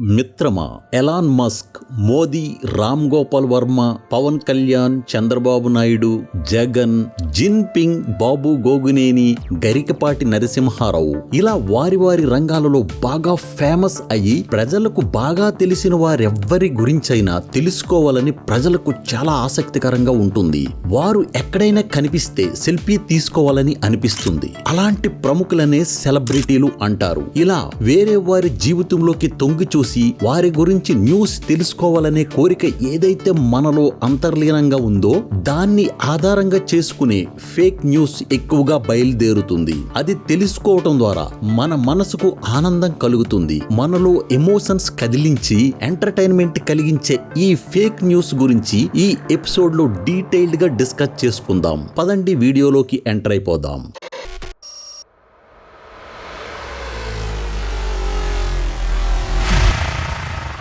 మిత్రమా Elon Musk Modi Ram Gopal Varma Pawan Kalyan Chandrababu Naidu Jagan Jinping Babu Gogineni Garikapati Narasimha Rao ఇలా వారి వారి రంగాలలో బాగా ఫేమస్ అయ్యి ప్రజలకు బాగా తెలిసిన వారెవ్వరి గురించైనా తెలుసుకోవాలని ప్రజలకు చాలా ఆసక్తికరంగా ఉంటుంది. వారు ఎక్కడైనా కనిపిస్తే సెల్ఫీ తీసుకోవాలని అనిపిస్తుంది. అలాంటి ప్రముఖులనే సెలబ్రిటీలు అంటారు. ఇలా వేరే వారి జీవితంలోకి తొంగి చూసి వారి గురించి న్యూస్ తెలుసుకోవాలనే కోరిక ఏదైతే మనలో అంతర్లీనంగా ఉందో దాన్ని ఆధారంగా చేసుకునే ఫేక్ న్యూస్ ఎక్కువగా బయలుదేరుతుంది. అది తెలుసుకోవటం ద్వారా మన మనసుకు ఆనందం కలుగుతుంది. మనలో ఎమోషన్స్ కదిలించి ఎంటర్టైన్మెంట్ కలిగించే ఈ ఫేక్ న్యూస్ గురించి ఈ ఎపిసోడ్లో డీటెయిల్డ్గా డిస్కస్ చేసుకుందాం. పదండి వీడియోలోకి ఎంటర్ అయిపోదాం.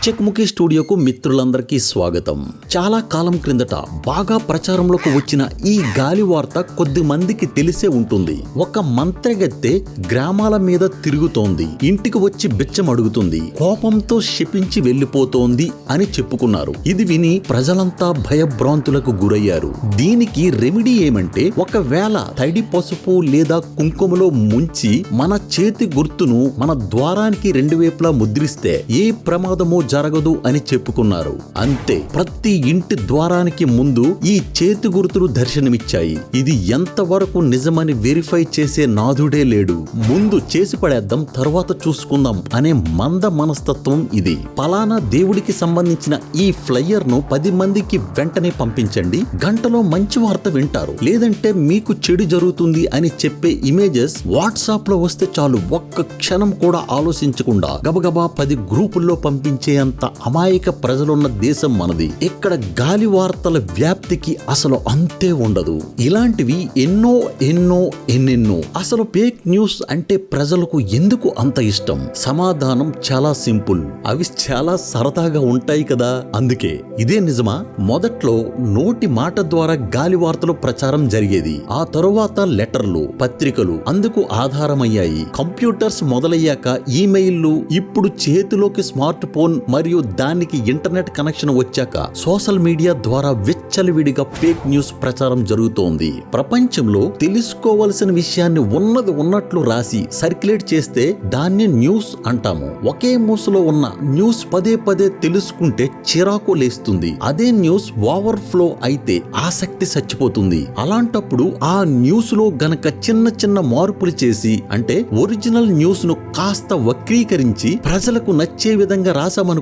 చెక్ముఖి స్టూడియోకు మిత్రులందరికీ స్వాగతం. చాలా కాలం క్రిందట బాగా ప్రచారంలోకి వచ్చిన ఈ గాలి వార్త కొద్ది మందికి తెలిసే ఉంటుంది. ఒక మంత్రగత్తె గ్రామాల మీద తిరుగుతోంది. ఇంటికి వచ్చి బిచ్చం అడుగుతుంది. కోపంతో శపించి వెళ్ళిపోతోంది అని చెప్పుకున్నారు. ఇది విని ప్రజలంతా భయభ్రాంతులకు గురయ్యారు. దీనికి రెమెడీ ఏమంటే ఒకవేళ తడి పసుపు లేదా కుంకుమలో ముంచి మన చేతి గుర్తును మన ద్వారానికి రెండు వైపులా ముద్రిస్తే ఏ ప్రమాదమో జరగదు అని చెప్పుకున్నారు. అంతే ప్రతి ఇంటి ద్వారానికి ముందు ఈ చేతి గుర్తులు దర్శనమిచ్చాయి. ఇది ఎంతవరకు నిజమని వెరిఫై చేసే నాథుడే లేడు. ముందు చేసి పడేద్దాం తర్వాత చూసుకుందాం అనే మంద మనస్తత్వం ఇది. పలానా దేవుడికి సంబంధించిన ఈ ఫ్లైయర్ను పది మందికి వెంటనే పంపించండి. గంటలో మంచి వార్త వింటారు. లేదంటే మీకు చెడు జరుగుతుంది అని చెప్పే ఇమేజెస్ వాట్సాప్లో వస్తే చాలు ఒక్క క్షణం కూడా ఆలోచించకుండా గబగబా పది గ్రూపుల్లో పంపించే పంపించేంత అమాయక ప్రజలున్న దేశం మనది. ఇక్కడ గాలి వార్తల వ్యాప్తికి అసలు అంతే ఉండదు. ఇలాంటివి ఎన్నో ఎన్నో ఎన్నెన్నో. అసలు ఫేక్ న్యూస్ అంటే ప్రజలకు ఎందుకు అంత ఇష్టం? సమాధానం చాలా సింపుల్. అవి చాలా సరదాగా ఉంటాయి కదా? అందుకే ఇదే నిజమా? మొదట్లో నోటి మాట ద్వారా గాలి వార్తలు ప్రచారం జరిగేది. ఆ తరువాత లెటర్లు పత్రికలు అందుకు ఆధారమయ్యాయి. కంప్యూటర్స్ మొదలయ్యాక ఈమెయిల్లు ఇప్పుడు చేతిలోకి స్మార్ట్ ఫోన్ మరియు దానికి ఇంటర్నెట్ కనెక్షన్ వచ్చాక సోషల్ మీడియా ద్వారా విచ్చలవిడిగా ఫేక్ న్యూస్ ప్రచారం జరుగుతోంది. ప్రపంచంలో తెలుసుకోవలసిన విషయాన్ని ఉన్నది ఉన్నట్లు రాసి సర్క్యులేట్ చేస్తే దాన్ని న్యూస్ అంటాము. ఒకే మూసలో ఉన్న న్యూస్ పదే పదే తెలుసుకుంటే చిరాకు లేస్తుంది. అదే న్యూస్ ఓవర్ ఫ్లో అయితే ఆసక్తి చచ్చిపోతుంది. అలాంటప్పుడు ఆ న్యూస్లో గనక చిన్న చిన్న మార్పులు చేసి అంటే ఒరిజినల్ న్యూస్ను కాస్త వక్రీకరించి ప్రజలకు నచ్చే విధంగా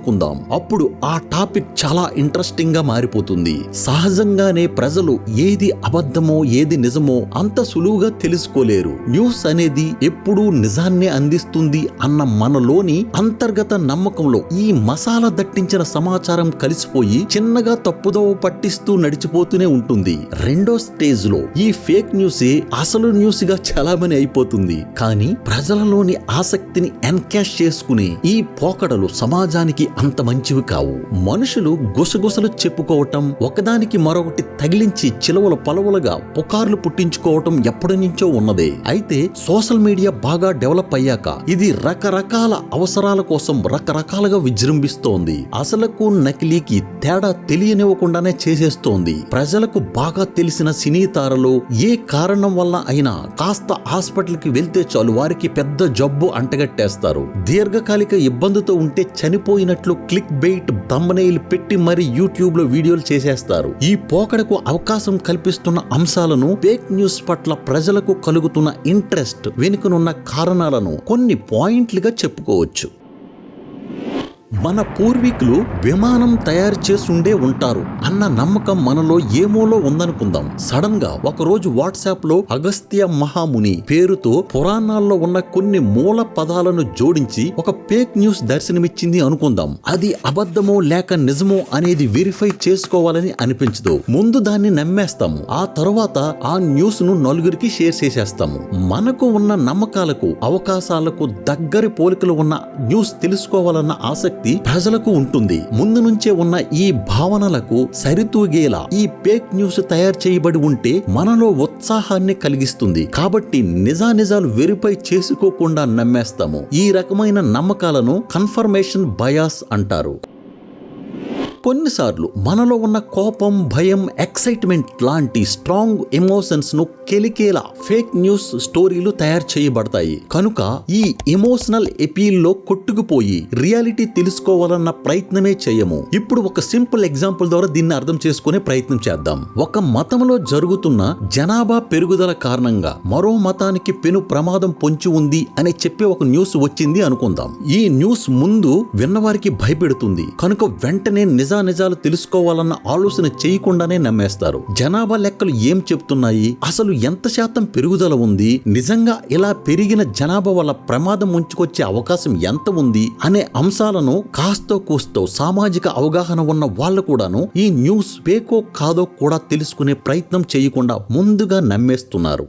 రాసామనుకుందాం అప్పుడు ఆ టాపిక్ చాలా ఇంట్రెస్టింగ్గా మారిపోతుంది. సహజంగానే ప్రజలు ఏది అబద్ధమో ఏది నిజమో అంత సులువుగా తెలుసుకోలేరు. న్యూస్ అనేది ఎప్పుడూ నిజాన్నే అందిస్తుంది అన్న మనలోని అంతర్గత నమ్మకంలో ఈ మసాలా దట్టించిన సమాచారం కలిసిపోయి చిన్నగా తప్పుదోవ పట్టిస్తూ నడిచిపోతూనే ఉంటుంది. రెండో స్టేజ్లో ఈ ఫేక్ న్యూసే అసలు న్యూస్గా చలామణి అయిపోతుంది. కానీ ప్రజలలోని ఆసక్తిని ఎన్కాష్ చేసుకునే ఈ పోకడలు సమాజానికి అంత మంచివి కావు. మనుషులు గుసగుసలు చెప్పుకోవటం ఒకదానికి మరొకటి తగిలించి చిలవల పలవలుగా పుకార్లు పుట్టించుకోవటం ఎప్పటి నుంచో ఉన్నదే. అయితే సోషల్ మీడియా బాగా డెవలప్ అయ్యాక ఇది రకరకాల అవసరాల కోసం రకరకాలుగా విజృంభిస్తోంది. అసలకు నకిలీకి తేడా తెలియనివ్వకుండానే చేసేస్తోంది. ప్రజలకు బాగా తెలిసిన సినీ తారలు ఏ కారణం వల్ల అయినా కాస్త హాస్పిటల్కి వెళ్తే చాలు వారికి పెద్ద జబ్బు అంటగట్టేస్తారు. దీర్ఘకాలిక ఇబ్బందితో ఉంటే చనిపోయిన చెప్పినట్లు క్లిక్ బెయిట్ తమ్మనైల్ పెట్టి మరి యూట్యూబ్లో వీడియోలు చేసేస్తారు. ఈ పోకడకు అవకాశం కల్పిస్తున్న అంశాలను ఫేక్ న్యూస్ పట్ల ప్రజలకు కలుగుతున్న ఇంట్రెస్ట్ వెనుకనున్న కారణాలను కొన్ని పాయింట్లుగా చెప్పుకోవచ్చు. మన పూర్వీకులు విమానం తయారు చేసుండే ఉంటారు అన్న నమ్మకం మనలో ఏమోలో ఉందనుకుందాం. సడన్గా ఒకరోజు వాట్సాప్లో అగస్త్య మహాముని పేరుతో పురాణాల్లో ఉన్న కొన్ని మూల పదాలను జోడించి ఒక ఫేక్ న్యూస్ దర్శనమిచ్చింది అనుకుందాం. అది అబద్ధమో లేక నిజమో అనేది వెరిఫై చేసుకోవాలని అనిపించదు. ముందు దాన్ని నమ్మేస్తాము. ఆ తరువాత ఆ న్యూస్ను నలుగురికి షేర్ చేసేస్తాము. మనకు ఉన్న నమ్మకాలకు అవకాశాలకు దగ్గర పోలికలు ఉన్న న్యూస్ తెలుసుకోవాలన్న ఆసక్తి ఆసక్తి ప్రజలకు ఉంటుంది. ముందు నుంచే ఉన్న ఈ భావనలకు సరితూగేలా ఈ ఫేక్ న్యూస్ తయారు చేయబడి ఉంటే మనలో ఉత్సాహాన్ని కలిగిస్తుంది. కాబట్టి నిజానిజాలు వెరిఫై చేసుకోకుండా నమ్మేస్తాము. ఈ రకమైన నమ్మకాలను కన్ఫర్మేషన్ బయాస్ అంటారు. కొన్నిసార్లు మనలో ఉన్న కోపం భయం ఎక్సైట్మెంట్ లాంటి స్ట్రాంగ్ ఎమోషన్స్ను కెలికేలా ఫేక్ న్యూస్ స్టోరీలు తయారు చేయబడతాయి. కనుక ఈ ఎమోషనల్ ఎపీల్లో కొట్టుకుపోయి రియాలిటీ తెలుసుకోవాలన్న ప్రయత్నమే చేయము. ఇప్పుడు ఒక సింపుల్ ఎగ్జాంపుల్ ద్వారా దీన్ని అర్థం చేసుకునే ప్రయత్నం చేద్దాం. ఒక మతంలో జరుగుతున్న జనాభా పెరుగుదల కారణంగా మరో మతానికి పెను ప్రమాదం పొంచి ఉంది అని చెప్పే ఒక న్యూస్ వచ్చింది అనుకుందాం. ఈ న్యూస్ ముందు విన్నవారికి భయపెడుతుంది. కనుక వెంటనే నిజానిజాలు తెలుసుకోవాలన్న ఆలోచన చేయకుండానే నమ్మేస్తారు. జనాభా లెక్కలు ఏం చెప్తున్నాయి? అసలు ఎంత శాతం పెరుగుదల ఉంది? నిజంగా ఇలా పెరిగిన జనాభా వల్ల ప్రమాదం ముంచుకొచ్చే అవకాశం ఎంత ఉంది? అనే అంశాలను కాస్తో కూస్తో సామాజిక అవగాహన ఉన్న వాళ్ళు కూడాను ఈ న్యూస్ పేకో కాదో కూడా తెలుసుకునే ప్రయత్నం చేయకుండా ముందుగా నమ్మేస్తున్నారు.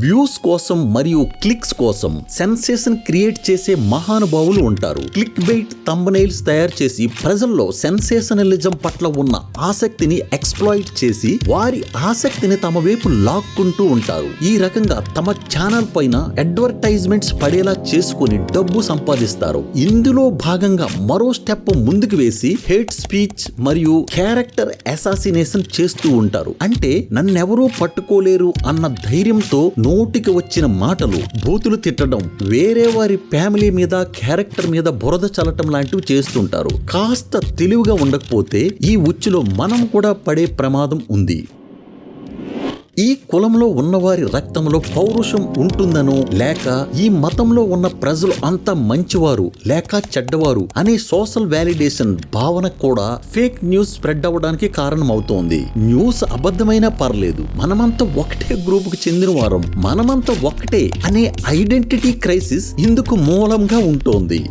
వ్యూస్ కోసం మరియు క్లిక్స్ కోసం సెన్సేషన్ క్రియేట్ చేసే మహానుభావులు ఉంటారు. క్లిక్ బైట్ తంబనైల్స్ తయారు చేసి ప్రజల్లో సెన్సేషనలిజం పట్ల ఉన్న ఆసక్తిని ఎక్స్ప్లాయిట్ చేసి వారి ఆసక్తిని తమ వైపు లాక్కుంటూ ఉంటారు. ఈ రకంగా తమ ఛానల్ పైన అడ్వర్టైజ్మెంట్స్ పడేలా చేసుకుని డబ్బు సంపాదిస్తారు. ఇందులో భాగంగా మరో స్టెప్ ముందుకు వేసి హేట్ స్పీచ్ మరియు క్యారెక్టర్ అసాసినేషన్ చేస్తూ ఉంటారు. అంటే నన్నెవరూ పట్టుకోలేరు అన్న ధైర్యంతో నోటికి వచ్చిన మాటలు బూతులు తిట్టడం వేరే వారి ఫ్యామిలీ మీద క్యారెక్టర్ మీద బురద చల్లటం లాంటివి చేస్తుంటారు. కాస్త తెలివిగా ఉండకపోతే ఈ ఉచ్చులో మనం కూడా పడే ప్రమాదం ఉంది. ఈ కులంలో ఉన్నవారి రక్తంలో పౌరుషం ఉంటుందనో లేక ఈ మతంలో ఉన్న ప్రజలు అంత మంచివారు లేక చెడ్డవారు అనే సోషల్ వ్యాలిడేషన్ భావన కూడా ఫేక్ న్యూస్ స్ప్రెడ్ అవ్వడానికి కారణమవుతోంది. న్యూస్ అబద్ధమైనా పర్లేదు. మనమంతా ఒకటే గ్రూపుకు చెందిన వారం. మనమంతా ఒకటే అనే ఐడెంటిటీ క్రైసిస్ ఇందుకు మూలంగా ఉంటోంది.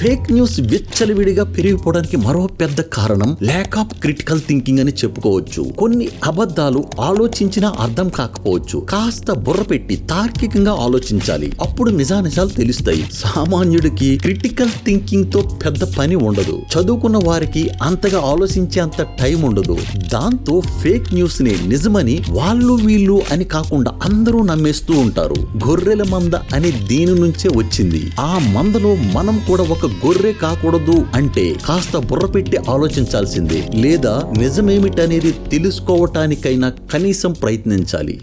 ఫేక్ న్యూస్ విచ్చలవిడిగా పెరిగిపోవడానికి మరో పెద్ద కారణం ల్యాక్ ఆఫ్ క్రిటికల్ థింకింగ్ అని చెప్పుకోవచ్చు. కొన్ని అబద్ధాలు ఆలోచించినా అర్థం కాకపోవచ్చు. కాస్త బుర్ర పెట్టి తార్కికంగా ఆలోచించాలి. అప్పుడు నిజానిజాలు తెలుస్తాయి. సామాన్యుడికి క్రిటికల్ థింకింగ్తో పెద్ద పని ఉండదు. చదువుకున్న వారికి అంతగా ఆలోచించే అంత టైం ఉండదు. దాంతో ఫేక్ న్యూస్ని నిజమని వాళ్ళు వీళ్ళు అని కాకుండా అందరూ నమ్మేస్తూ ఉంటారు. గొర్రెల మంద అనే దీని నుంచే వచ్చింది. ఆ మందలో మనం కూడా ఒక గొర్రె కాకూడదు అంటే కాస్త బుర్ర పెట్టి ఆలోచించాల్సిందే. లేదా నిజమేమిటనేది తెలుసుకోవటానికైనా కనీసం ప్రయత్నించాలి.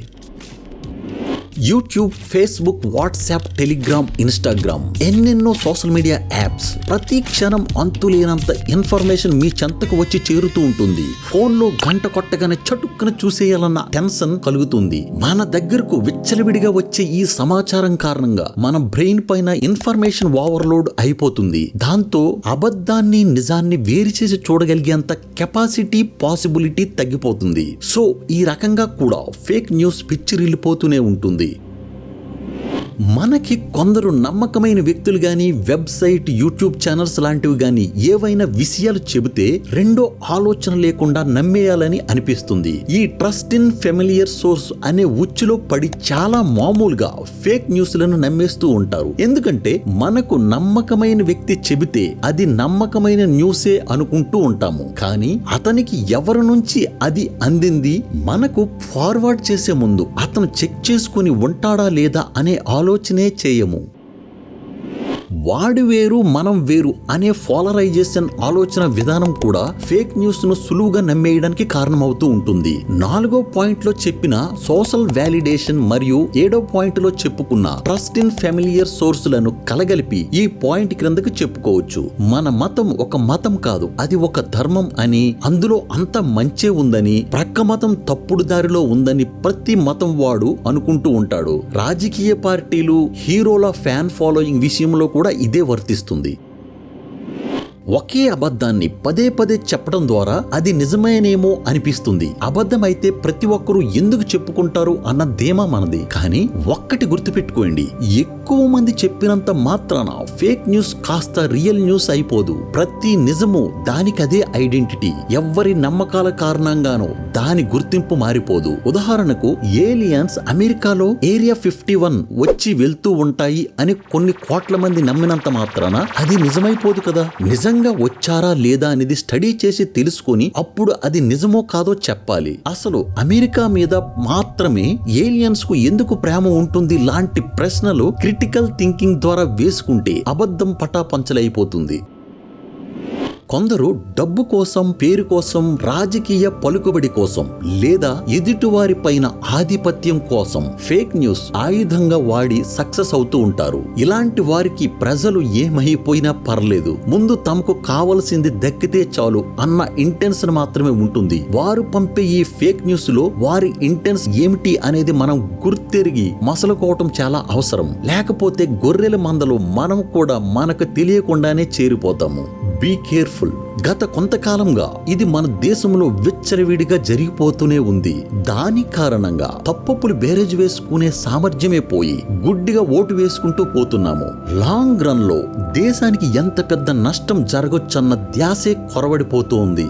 YouTube Facebook WhatsApp Telegram Instagram ఎన్నెన్నో సోషల్ మీడియా యాప్స్ ప్రతి క్షణం అంతులేనంత ఇన్ఫర్మేషన్ మీ చెంతకు వచ్చి చేరుతూ ఉంటుంది. ఫోన్లో గంట కొట్టగానే చటుక్కున చూసేయాలన్న టెన్షన్ కలుగుతుంది. మన దగ్గరకు విచ్చలవిడిగా వచ్చే ఈ సమాచారం కారణంగా మన బ్రెయిన్ పైన ఇన్ఫర్మేషన్ ఓవర్లోడ్ అయిపోతుంది. దాంతో అబద్ధాన్ని నిజాన్ని వేరు చేసి చూడగలిగేంత కెపాసిటీ పాసిబిలిటీ తగ్గిపోతుంది. సో ఈ రకంగా కూడా ఫేక్ న్యూస్ పిచ్చిరిల్లిపోతూనే ఉంటుంది. మనకి కొందరు నమ్మకమైన వ్యక్తులు కానీ వెబ్సైట్ యూట్యూబ్ ఛానల్స్ లాంటివి కానీ ఏవైనా విషయాలు చెబితే రెండో ఆలోచన లేకుండా నమ్మేయాలని అనిపిస్తుంది. ఈ ట్రస్ట్ ఇన్ ఫెమిలియర్ సోర్స్ అనే ఉచ్చులో పడి చాలా మామూలుగా ఫేక్ న్యూస్లను నమ్మేస్తూ ఉంటారు. ఎందుకంటే మనకు నమ్మకమైన వ్యక్తి చెబితే అది నమ్మకమైన న్యూసే అనుకుంటూ ఉంటాము. కానీ అతనికి ఎవరి నుంచి అది అందింది మనకు ఫార్వర్డ్ చేసే ముందు అతను చెక్ చేసుకుని ఉంటాడా లేదా అనే ఆలోచన ఆలోచనే చేయము. వాడు వేరు మనం వేరు అనే పోలరైజేషన్ ఆలోచన విధానం కూడా ఫేక్ న్యూస్ను సులువుగా నమ్మేయడానికి కారణమవుతూ ఉంటుంది. నాలుగో పాయింట్లో చెప్పిన సోషల్ వ్యాలిడేషన్ మరియు ఏడో పాయింట్లో చెప్పుకున్న ట్రస్ట్ ఇన్ ఫెమిలియర్ సోర్సులను కలగలిపి ఈ పాయింట్ క్రిందకు చెప్పుకోవచ్చు. మన మతం ఒక మతం కాదు అది ఒక ధర్మం అని అందులో అంత మంచే ఉందని ప్రక్క మతం తప్పుడు దారిలో ఉందని ప్రతి మతం వాడు అనుకుంటూ ఉంటాడు. రాజకీయ పార్టీలు హీరోల ఫ్యాన్ ఫాలోయింగ్ విషయంలో కూడా ఇదే వర్తిస్తుంది. ఒకే అబద్ధాన్ని పదే పదే చెప్పడం ద్వారా అది నిజమేనేమో అనిపిస్తుంది. అబద్ధమైతే ప్రతి ఒక్కరూ ఎందుకు చెప్పుకుంటారు అన్న ధీమా మనది. కానీ ఒక్కటి గుర్తుపెట్టుకోండి. ఎక్కువ మంది చెప్పినంత మాత్రాన ఫేక్ న్యూస్ కాస్త రియల్ న్యూస్ అయిపోదు. ప్రతి నిజము దానికదే ఐడెంటిటీ. ఎవ్వరి నమ్మకాల కారణంగానో దాని గుర్తింపు మారిపోదు. ఉదాహరణకు ఏలియన్స్ అమెరికాలో ఏరియా ఫిఫ్టీ వన్ వచ్చి వెళ్తూ ఉంటాయి అని కొన్ని కోట్ల మంది నమ్మినంత మాత్రాన అది నిజమైపోదు కదా. నిజం నిజంగా వచ్చారా లేదా అనేది స్టడీ చేసి తెలుసుకొని అప్పుడు అది నిజమో కాదో చెప్పాలి. అసలు అమెరికా మీద మాత్రమే ఏలియన్స్కు ఎందుకు ప్రేమ ఉంటుంది లాంటి ప్రశ్నలు క్రిటికల్ థింకింగ్ ద్వారా వేసుకుంటే అబద్ధం పటాపంచలైపోతుంది. కొందరు డబ్బు కోసం పేరు కోసం రాజకీయ పలుకుబడి కోసం లేదా ఎదుటివారి పైన ఆధిపత్యం కోసం ఫేక్ న్యూస్ ఆయుధంగా వాడి సక్సెస్ అవుతూ ఉంటారు. ఇలాంటి వారికి ప్రజలు ఏమైపోయినా పర్లేదు. ముందు తమకు కావలసింది దక్కితే చాలు అన్న ఇంటెన్షన్ మాత్రమే ఉంటుంది. వారు పంపే ఈ ఫేక్ న్యూస్లో వారి ఇంటెన్స్ ఏమిటి అనేది మనం గుర్తెరిగి మసలుకోవటం చాలా అవసరం. లేకపోతే గొర్రెల మందలు మనం కూడా మనకు తెలియకుండానే చేరిపోతాము. బీ కేర్ఫుల్ గత కొంతకాలంగా ఇది మన దేశంలో విచ్చలవిడిగా జరిగిపోతూనే ఉంది. దాని కారణంగా తప్పప్పులు బేరేజ్ వేసుకునే సామర్థ్యమే పోయి గుడ్డిగా ఓటు వేసుకుంటూ పోతున్నాము. లాంగ్ రన్లో దేశానికి ఎంత పెద్ద నష్టం జరగొచ్చన్న ధ్యాసే కొరవడిపోతూ ఉంది.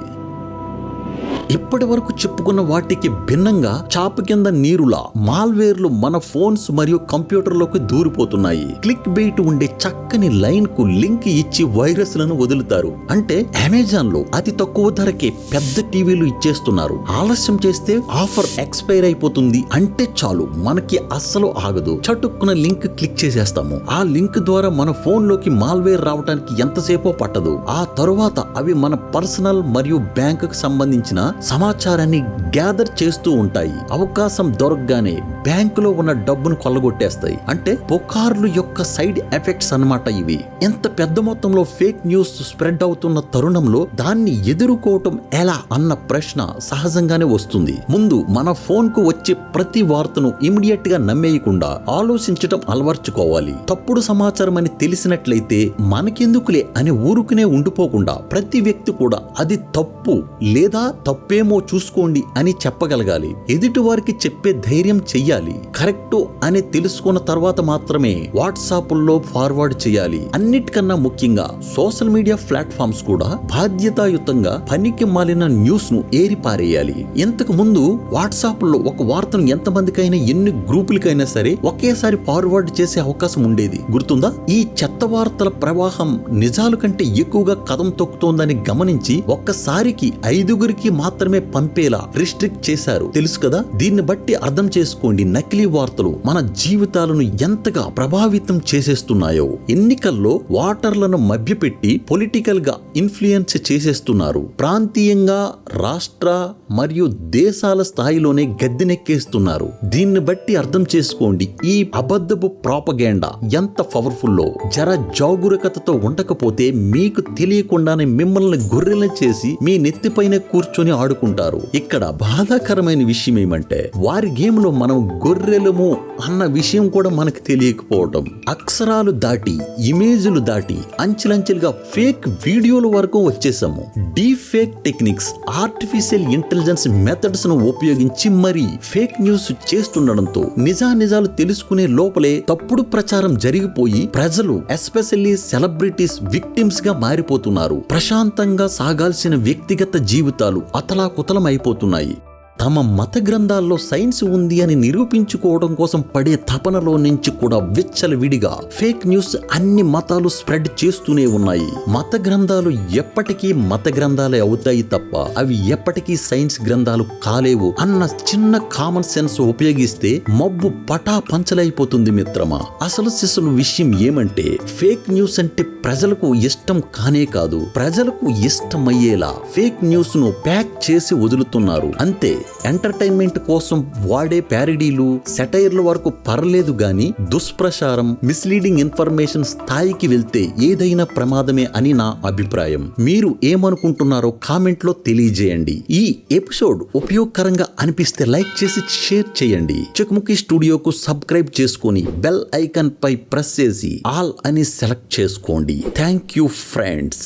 ఇప్పటి వరకు చెప్పుకున్న వాటికి భిన్నంగా చాప కింద నీరులా మాల్వేర్లు మన ఫోన్స్ మరియు కంప్యూటర్లోకి దూరిపోతున్నాయి. క్లిక్ బెయిట్ ఉండే చక్కని లైన్కు లింక్ ఇచ్చి వైరస్లను వదులుతారు. అంటే అమెజాన్లో అతి తక్కువ ధరకే పెద్ద టీవీలు ఇచ్చేస్తున్నారు. ఆలస్యం చేస్తే ఆఫర్ ఎక్స్పైర్ అయిపోతుంది. అంటే చాలు మనకి అస్సలు ఆగదు. చటుక్కున లింక్ క్లిక్ చేసేస్తాము. ఆ లింక్ ద్వారా మన ఫోన్లోకి మాల్వేర్ రావడానికి ఎంతసేపో పట్టదు. ఆ తరువాత అవి మన పర్సనల్ మరియు బ్యాంకు సంబంధించిన సమాచారాన్ని గ్యాదర్ చేస్తూ ఉంటాయి. అవకాశం దొరకగానే బ్యాంకులో ఉన్న డబ్బును కొల్లగొట్టేస్తాయి. అంటే పుకార్లు యొక్క సైడ్ ఎఫెక్ట్స్ అన్నమాట ఇవి. ఎంత పెద్ద మొత్తంలో ఫేక్ న్యూస్ స్ప్రెడ్ అవుతున్న తరుణంలో దాన్ని ఎదుర్కోవటం ఎలా అన్న ప్రశ్న సహజంగానే వస్తుంది. ముందు మన ఫోన్కు వచ్చే ప్రతి వార్తను ఇమీడియట్గా నమ్మేయకుండా ఆలోచించటం అలవర్చుకోవాలి. తప్పుడు సమాచారం అని తెలిసినట్లయితే మనకెందుకులే అని ఊరుకునే ఉండిపోకుండా ప్రతి వ్యక్తి కూడా అది తప్పు లేదా తప్పు తప్పేమో చూసుకోండి అని చెప్పగలగాలి. ఎదుటివారికి చెప్పే ధైర్యం చెయ్యాలి. కరెక్ట్ అని తెలుసుకున్న తర్వాత మాత్రమే వాట్సాప్లో ఫార్వర్డ్ చేయాలి. అన్నిటికన్నా ముఖ్యంగా సోషల్ మీడియా ప్లాట్ఫామ్స్ కూడా బాధ్యతాయుతంగా పనికి మాలిన న్యూస్ను ఏరిపారేయాలి. ఇంతకు ముందు వాట్సాప్లో ఒక వార్తను ఎంతమందికైనా ఎన్ని గ్రూపులకైనా సరే ఒకేసారి ఫార్వర్డ్ చేసే అవకాశం ఉండేది. గుర్తుందా? ఈ చెత్త వార్తల ప్రవాహం నిజాలు కంటే ఎక్కువగా కథం తొక్కుతోందని గమనించి ఒక్కసారికి ఐదుగురికి మాత్రం మాత్రమే పంపేలా రిస్ట్రిక్ట్ చేశారు. తెలుసు కదా? దీన్ని బట్టి అర్థం చేసుకోండి నకిలీ వార్తలు మన జీవితాలను ఎంతగా ప్రభావితం చేసేస్తున్నాయో. ఎన్నికల్లో వాటర్లను మభ్యపెట్టి పొలిటికల్గా ఇన్ఫ్లుయెన్స్ చేసేస్తున్నారు. ప్రాంతీయంగా రాష్ట్ర మరియు దేశాల స్థాయిలోనే గద్దెనెక్కేస్తున్నారు. దీన్ని బట్టి అర్థం చేసుకోండి ఈ అబద్ధపు ప్రాపగేండా ఎంత పవర్ఫుల్లో. జర జాగురకతతో ఉండకపోతే మీకు తెలియకుండానే మిమ్మల్ని గొర్రెలను చేసి మీ నెత్తిపైన కూర్చొని ఆడుకుంటారు. ఇక్కడ బాధాకరమైన విషయం ఏమంటే వారి గేమ్లో మనం గొర్రెలము అన్న విషయం కూడా మనకు తెలియకపోవటం. అక్షరాలు దాటి ఇమేజ్లు దాటి అంచెలంచెలుగా ఫేక్ వీడియోల వరకు వచ్చేసాము. Deep fake techniques artificial intelligence మెథడ్స్ను ఉపయోగించి మరీ ఫేక్ న్యూస్ చేస్తుండడంతో నిజానిజాలు తెలుసుకునే లోపలే తప్పుడు ప్రచారం జరిగిపోయి ప్రజలు ఎస్పెషల్లీ సెలబ్రిటీస్ విక్టిమ్స్గా మారిపోతున్నారు. ప్రశాంతంగా సాగాల్సిన వ్యక్తిగత జీవితాలు అతను అతలాకుతలమైపోతున్నాయి తమ మత గ్రంథాల్లో సైన్స్ ఉంది అని నిరూపించుకోవడం కోసం పడే తపనలో నుంచి కూడా విచ్చలవిడిగా ఫేక్ న్యూస్ అన్ని మతాలు స్ప్రెడ్ చేస్తూనే ఉన్నాయి. మత గ్రంథాలు ఎప్పటికీ మత గ్రంథాలే అవుతాయి తప్ప అవి ఎప్పటికీ సైన్స్ గ్రంథాలు కాలేవు అన్న చిన్న కామన్ సెన్స్ ఉపయోగిస్తే మబ్బు పటా పంచలైపోతుంది మిత్రమా. అసలు శిశులు విషయం ఏమంటే ఫేక్ న్యూస్ అంటే ప్రజలకు ఇష్టం కానే కాదు. ప్రజలకు ఇష్టమయ్యేలా ఫేక్ న్యూస్ను ప్యాక్ చేసి వదులుతున్నారు. అంతే. ఎంటర్టైన్మెంట్ కోసం వాడే ప్యారడీలు సెటైర్ల వరకు పర్లేదు గాని దుష్ప్రచారం మిస్లీడింగ్ ఇన్ఫర్మేషన్ స్థాయికి వెళ్తే ఏదైనా ప్రమాదమే అని నా అభిప్రాయం. మీరు ఏమనుకుంటున్నారో కామెంట్లో తెలియజేయండి. ఈ ఎపిసోడ్ ఉపయోగకరంగా అనిపిస్తే లైక్ చేసి షేర్ చేయండి. చెక్ముఖి స్టూడియోకు సబ్స్క్రైబ్ చేసుకొని బెల్ ఐకాన్ పై ప్రెస్ చేసి ఆల్ అని సెలెక్ట్ చేసుకోండి. Thank you friends.